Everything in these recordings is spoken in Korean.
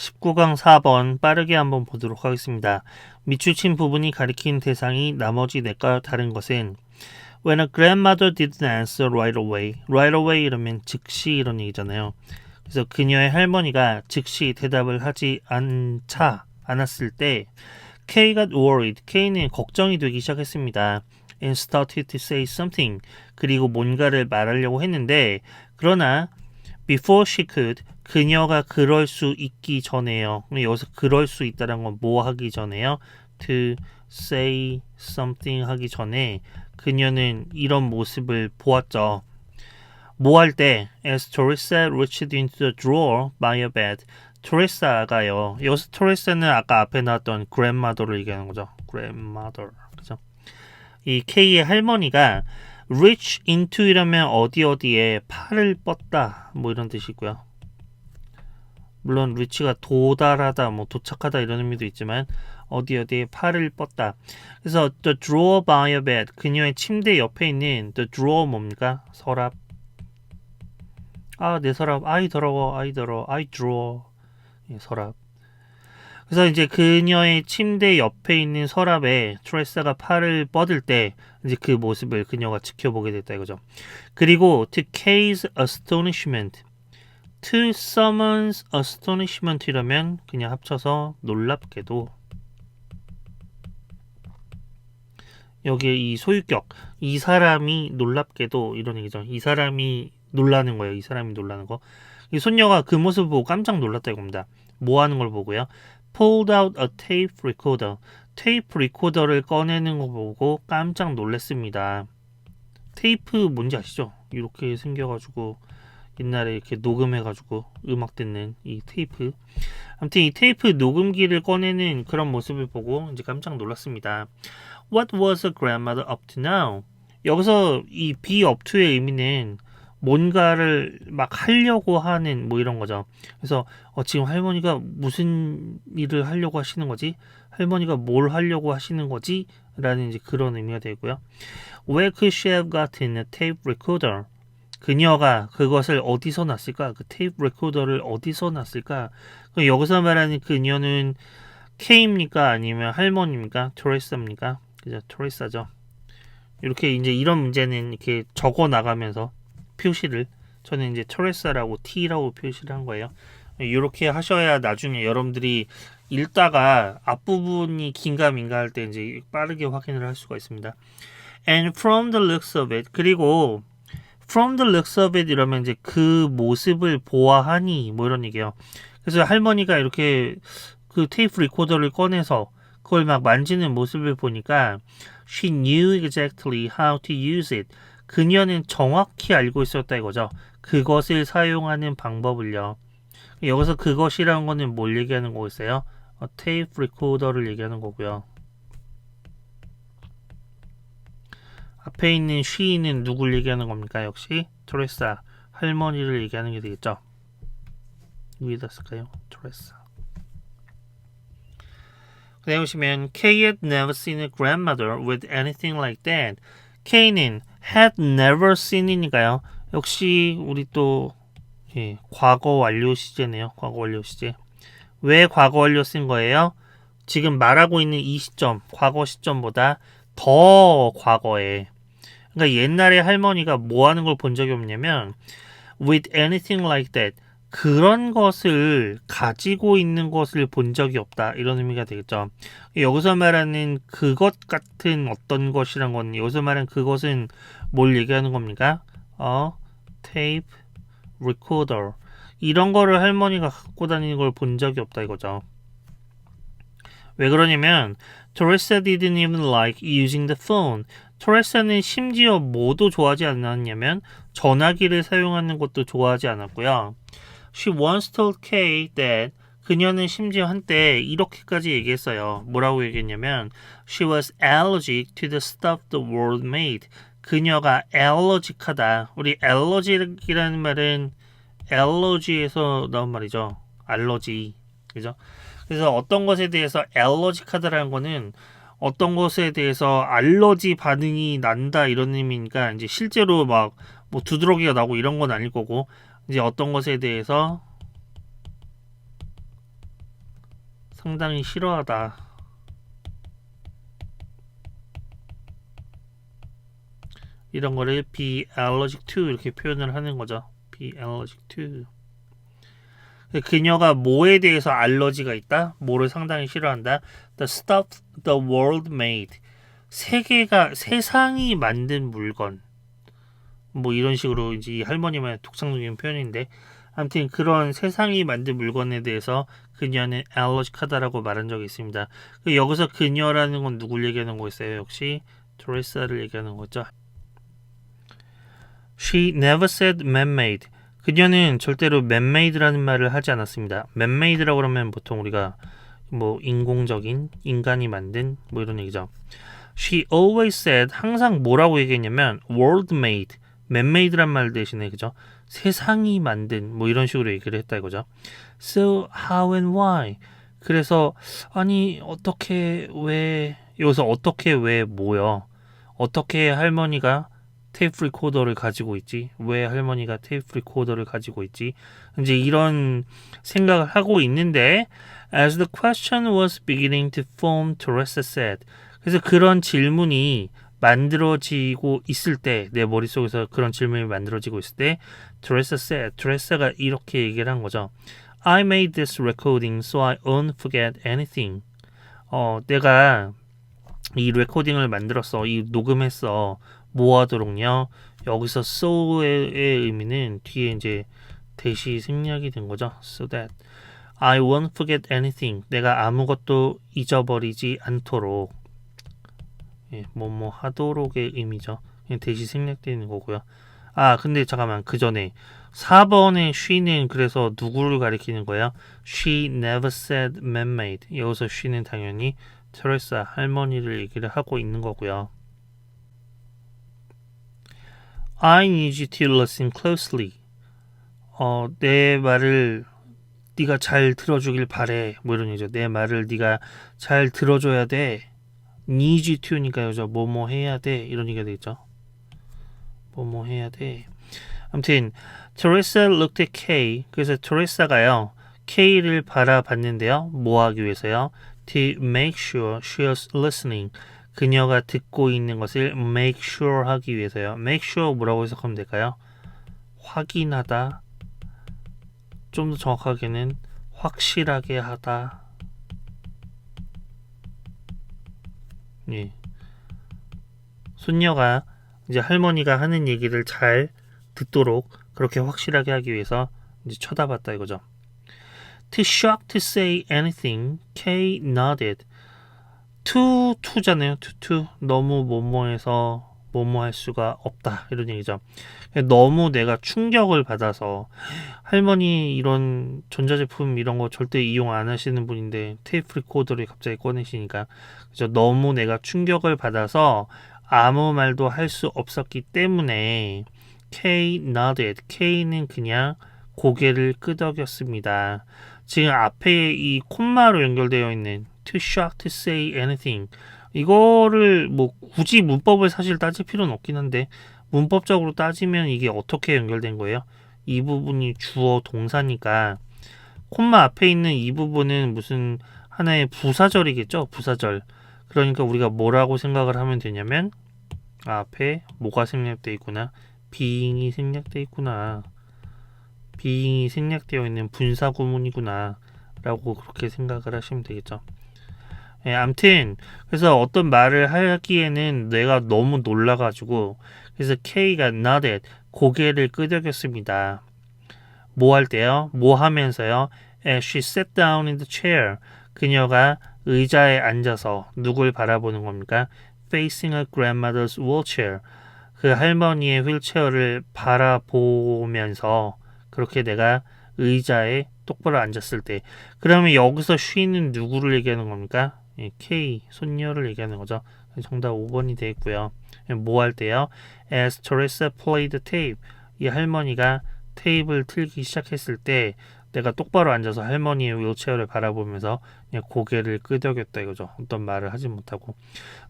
19강 4번 빠르게 한번 보도록 하겠습니다. 밑줄친 부분이 가리킨 대상이 나머지 넷과 다른 것은 When a grandmother didn't answer right away, right away 이러면 즉시 이런 얘기잖아요. 그래서 그녀의 할머니가 즉시 대답을 하지 않자 않았을 때 got worried. K는 걱정이 되기 시작했습니다. And started to say something. 그리고 뭔가를 말하려고 했는데 그러나 before she could 그녀가 그럴 수 있기 전에요. 여기서 그럴 수 있다는 건 뭐 하기 전에요? To say something 하기 전에 그녀는 이런 모습을 보았죠. 뭐 할 때? As Teresa reached into the drawer by her bed. 토레사가요. 여기서 토레사는 아까 앞에 나왔던 grandmother를 얘기하는 거죠. grandmother. 그죠? 이 K의 할머니가 reach into 이라면 어디 어디에 팔을 뻗다 뭐 이런 뜻이고요. 물론 reach가 도달하다 뭐 도착하다 이런 의미도 있지만 어디 어디에 팔을 뻗다. 그래서 the drawer by a bed 그녀의 침대 옆에 있는 the drawer 뭡니까? 서랍. 아, 내 서랍. 아이 더러워. 아이 더러워. 아이 drawer. 예, 서랍. 그래서 이제 그녀의 침대 옆에 있는 서랍에 트레사가 팔을 뻗을 때 이제 그 모습을 그녀가 지켜보게 됐다 이거죠. 그리고 to K's astonishment, to someone's astonishment 이라면 그냥 합쳐서 놀랍게도 여기에 이 소유격 이 사람이 놀랍게도 이런 얘기죠. 이 사람이 놀라는 거예요. 이 사람이 놀라는 거. 이 손녀가 그 모습을 보고 깜짝 놀랐다 이겁니다. 뭐 하는 걸 보고요? Pulled out a tape recorder. 테이프 리코더를 꺼내는 거 보고 깜짝 놀랐습니다. 테이프 뭔지 아시죠? 이렇게 생겨가지고 옛날에 이렇게 녹음해가지고 음악 듣는 이 테이프. 아무튼 이 테이프 녹음기를 꺼내는 그런 모습을 보고 이제 깜짝 놀랐습니다. What was a grandmother up to now? 여기서 이 be up to의 의미는 뭔가를 막 하려고 하는 뭐 이런 거죠. 그래서 어, 지금 할머니가 무슨 일을 하려고 하시는 거지? 할머니가 뭘 하려고 하시는 거지? 라는 이제 그런 의미가 되고요. Where could she have gotten a tape? 그녀가 그것을 어디서 났을까? 그 테이프 레코더를 어디서 났을까? 그럼 여기서 말하는 그녀는 K입니까? 아니면 할머니입니까? 토레사입니까? 그죠? 토레사죠. 이렇게 이제 이런 문제는 이렇게 적어 나가면서 표시를 저는 이제 토레사라고 T라고 표시를 한 거예요. 이렇게 하셔야 나중에 여러분들이 읽다가 앞부분이 긴가 민가 할 때 이제 빠르게 확인을 할 수가 있습니다. And from the looks of it 그리고 from the looks of it 이러면 이제 그 모습을 보아하니 뭐 이런 얘기예요. 그래서 할머니가 이렇게 그 테이프 리코더를 꺼내서 그걸 막 만지는 모습을 보니까 she knew exactly how to use it. 그녀는 정확히 알고 있었다 이거죠. 그것을 사용하는 방법을요. 여기서 그것이라는 거는 뭘 얘기하는 거겠어요? 어, 테이프 리코더를 얘기하는 거고요. 앞에 있는 she는 누굴 얘기하는 겁니까? 역시 토레사 할머니를 얘기하는 게 되겠죠. 위에다 쓸까요? 토레사. 그 다음에 보시면 Kay had never seen a grandmother with anything like that. K는 had never seen이니까요. 역시 우리 또 예, 과거 완료 시제네요. 과거 완료 시제. 왜 과거 완료 쓴 거예요? 지금 말하고 있는 이 시점, 과거 시점보다 더 과거에. 그러니까 옛날에 할머니가 뭐 하는 걸 본 적이 없냐면 with anything like that. 그런 것을 가지고 있는 것을 본 적이 없다. 이런 의미가 되겠죠. 여기서 말하는 그것 같은 어떤 것이란 건 여기서 말하는 그것은 뭘 얘기하는 겁니까? 어, 테이프, 리코더 이런 거를 할머니가 갖고 다니는 걸 본 적이 없다 이거죠. 왜 그러냐면 Teresa didn't even like using the phone. 토레사는 심지어 뭐도 좋아하지 않았냐면 전화기를 사용하는 것도 좋아하지 않았고요. She once told Kay that 그녀는 심지어 한때 이렇게까지 얘기했어요. 뭐라고 얘기했냐면 She was allergic to the stuff the world made. 그녀가 알러직하다. 우리 알러지라는 말은 알러지에서 나온 말이죠. 알러지. 그죠? 그래서 어떤 것에 대해서 알러직하다라는 거는 어떤 것에 대해서 알러지 반응이 난다 이런 의미니까 이제 실제로 막 뭐 두드러기가 나고 이런 건 아닐 거고 이제 어떤 것에 대해서 상당히 싫어하다. 이런 거를 be allergic to 이렇게 표현을 하는 거죠. be allergic to. 그녀가 뭐에 대해서 알러지가 있다? 뭐를 상당히 싫어한다? The stuff the world made. 세계가 세상이 만든 물건. 뭐 이런 식으로 이제 이 할머니만의 독창적인 표현인데 아무튼 그런 세상이 만든 물건에 대해서 그녀는 알러지하다라고 말한 적이 있습니다. 그 여기서 그녀라는 건 누굴 얘기하는 거였어요? 역시 트레사를 얘기하는 거죠. She never said man-made. 그녀는 절대로 man-made라는 말을 하지 않았습니다. man-made라고 그러면 보통 우리가 뭐 인공적인 인간이 만든 뭐 이런 얘기죠. She always said 항상 뭐라고 얘기했냐면 world-made, man-made란 말 대신에 그죠? 세상이 만든 뭐 이런 식으로 얘기를 했다 이거죠. So how and why? 그래서 아니 어떻게 왜 여기서 어떻게 왜 뭐요? 어떻게 할머니가 테이프 리코더를 가지고 있지? 왜 할머니가 테이프 리코더를 가지고 있지? 이제 이런 생각을 하고 있는데 as the question was beginning to form, Teresa said. 그래서 그런 질문이 만들어지고 있을 때 내 머릿속에서 그런 질문이 만들어지고 있을 때 Teresa said, Teresa가 이렇게 얘기를 한 거죠. I made this recording so I won't forget anything. 어, 내가 이 레코딩을 만들었어. 이 녹음했어. 뭐 하도록요? 여기서 so의 의미는 뒤에 이제 대시 생략이 된 거죠. So that I won't forget anything. 내가 아무것도 잊어버리지 않도록. 예, 뭐뭐 하도록의 의미죠. 그냥 대시 생략되는 거고요. 아, 근데 잠깐만. 그 전에 4번의 she는 그래서 누구를 가리키는 거야? She never said man-made. 여기서 she는 당연히 테레사 할머니를 얘기를 하고 있는 거고요. I need you to listen closely. 어, 내 말을 네가 잘 들어주길 바래. 뭐 이런 얘기죠. 내 말을 네가 잘 들어줘야 돼. Need to니까 여기서 뭐뭐 해야 돼. 이런 얘기가 되겠죠. 뭐뭐 해야 돼. 아무튼 Teresa looked at Kay. 그래서 테레사가요. K를 바라봤는데요. 뭐 하기 위해서요? To make sure she was listening. 그녀가 듣고 있는 것을 make sure 하기 위해서요. make sure 뭐라고 해석하면 될까요? 확인하다. 좀 더 정확하게는 확실하게 하다. 예. 손녀가 이제 할머니가 하는 얘기를 잘 듣도록 그렇게 확실하게 하기 위해서 이제 쳐다봤다 이거죠. To shock to say anything, Kay nodded. to to 너무 뭐뭐해서 뭐뭐 할 수가 없다 이런 얘기죠. 너무 내가 충격을 받아서 할머니 이런 전자제품 이런 거 절대 이용 안 하시는 분인데 테이프 리코더를 갑자기 꺼내시니까 그래서 너무 내가 충격을 받아서 아무 말도 할 수 없었기 때문에 K nodded. K는 그냥 고개를 끄덕였습니다. 지금 앞에 이 콤마로 연결되어 있는 to shock to say anything 이거를 뭐 굳이 문법을 사실 따질 필요는 없긴 한데 문법적으로 따지면 이게 어떻게 연결된 거예요? 이 부분이 주어 동사니까 콤마 앞에 있는 이 부분은 무슨 하나의 부사절이겠죠? 부사절. 그러니까 우리가 뭐라고 생각을 하면 되냐면 앞에 뭐가 생략돼 있구나. being이 생략돼 있구나. being이 생략되어 있는 분사 구문이구나. 라고 그렇게 생각을 하시면 되겠죠. 예, 암튼 그래서 어떤 말을 하기에는 내가 너무 놀라가지고 그래서 K가 nodded 고개를 끄덕였습니다. 뭐 할 때요? 뭐 하면서요? As she sat down in the chair 그녀가 의자에 앉아서 누굴 바라보는 겁니까? Facing a grandmother's wheelchair 그 할머니의 휠체어를 바라보면서 그렇게 내가 의자에 똑바로 앉았을 때 그러면 여기서 쉬는 누구를 얘기하는 겁니까? 예, K 손녀를 얘기하는 거죠. 정답 5번이 되겠고요. 뭐 할 때요? As Teresa played tape 이 할머니가 테이프를 틀기 시작했을 때 내가 똑바로 앉아서 할머니의 휠체어를 바라보면서 그냥 고개를 끄덕였다 이거죠. 어떤 말을 하지 못하고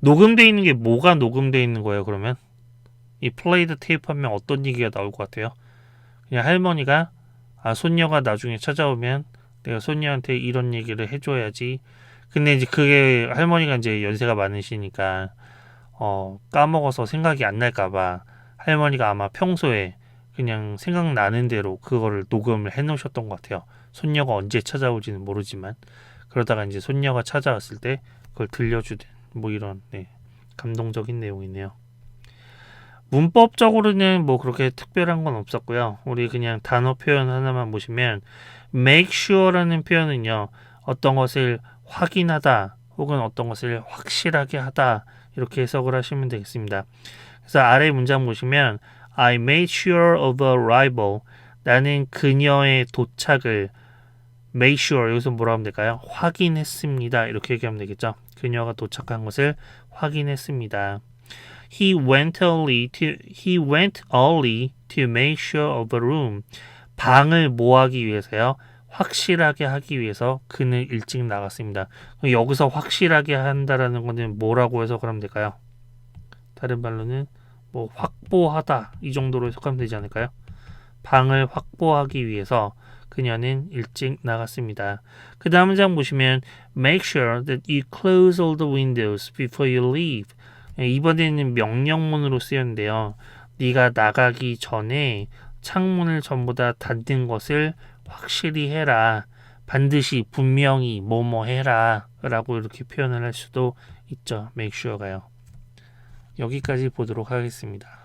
녹음돼 있는 게 뭐가 녹음돼 있는 거예요? 그러면 이 플레이드 테이프 하면 어떤 얘기가 나올 것 같아요? 그냥 할머니가 아 손녀가 나중에 찾아오면 내가 손녀한테 이런 얘기를 해줘야지. 근데 이제 그게 할머니가 이제 연세가 많으시니까 어 까먹어서 생각이 안 날까봐 할머니가 아마 평소에 그냥 생각나는 대로 그거를 녹음을 해 놓으셨던 것 같아요. 손녀가 언제 찾아올지는 모르지만 그러다가 이제 손녀가 찾아왔을 때 그걸 들려주든 뭐 이런 네, 감동적인 내용이네요. 문법적으로는 뭐 그렇게 특별한 건 없었고요. 우리 그냥 단어 표현 하나만 보시면 make sure라는 표현은요. 어떤 것을 확인하다 혹은 어떤 것을 확실하게 하다 이렇게 해석을 하시면 되겠습니다. 그래서 아래 문장 보시면 I made sure of arrival 나는 그녀의 도착을 make sure 여기서 뭐라 하면 될까요? 확인했습니다. 이렇게 얘기하면 되겠죠. 그녀가 도착한 것을 확인했습니다. He went early to he went early to make sure of the room. 방을 뭐하기 위해서요? 확실하게 하기 위해서 그는 일찍 나갔습니다. 여기서 확실하게 한다라는 거는 뭐라고 해석을 하면 될까요? 다른 말로는 뭐 확보하다 이 정도로 해석하면 되지 않을까요? 방을 확보하기 위해서 그녀는 일찍 나갔습니다. 그 다음 장 보시면 make sure that you close all the windows before you leave. 예, 이번에는 명령문으로 쓰였는데요. 네가 나가기 전에 창문을 전부 다 닫는 것을 확실히 해라. 반드시 분명히 뭐뭐 해라. 라고 이렇게 표현을 할 수도 있죠. make sure가요. 여기까지 보도록 하겠습니다.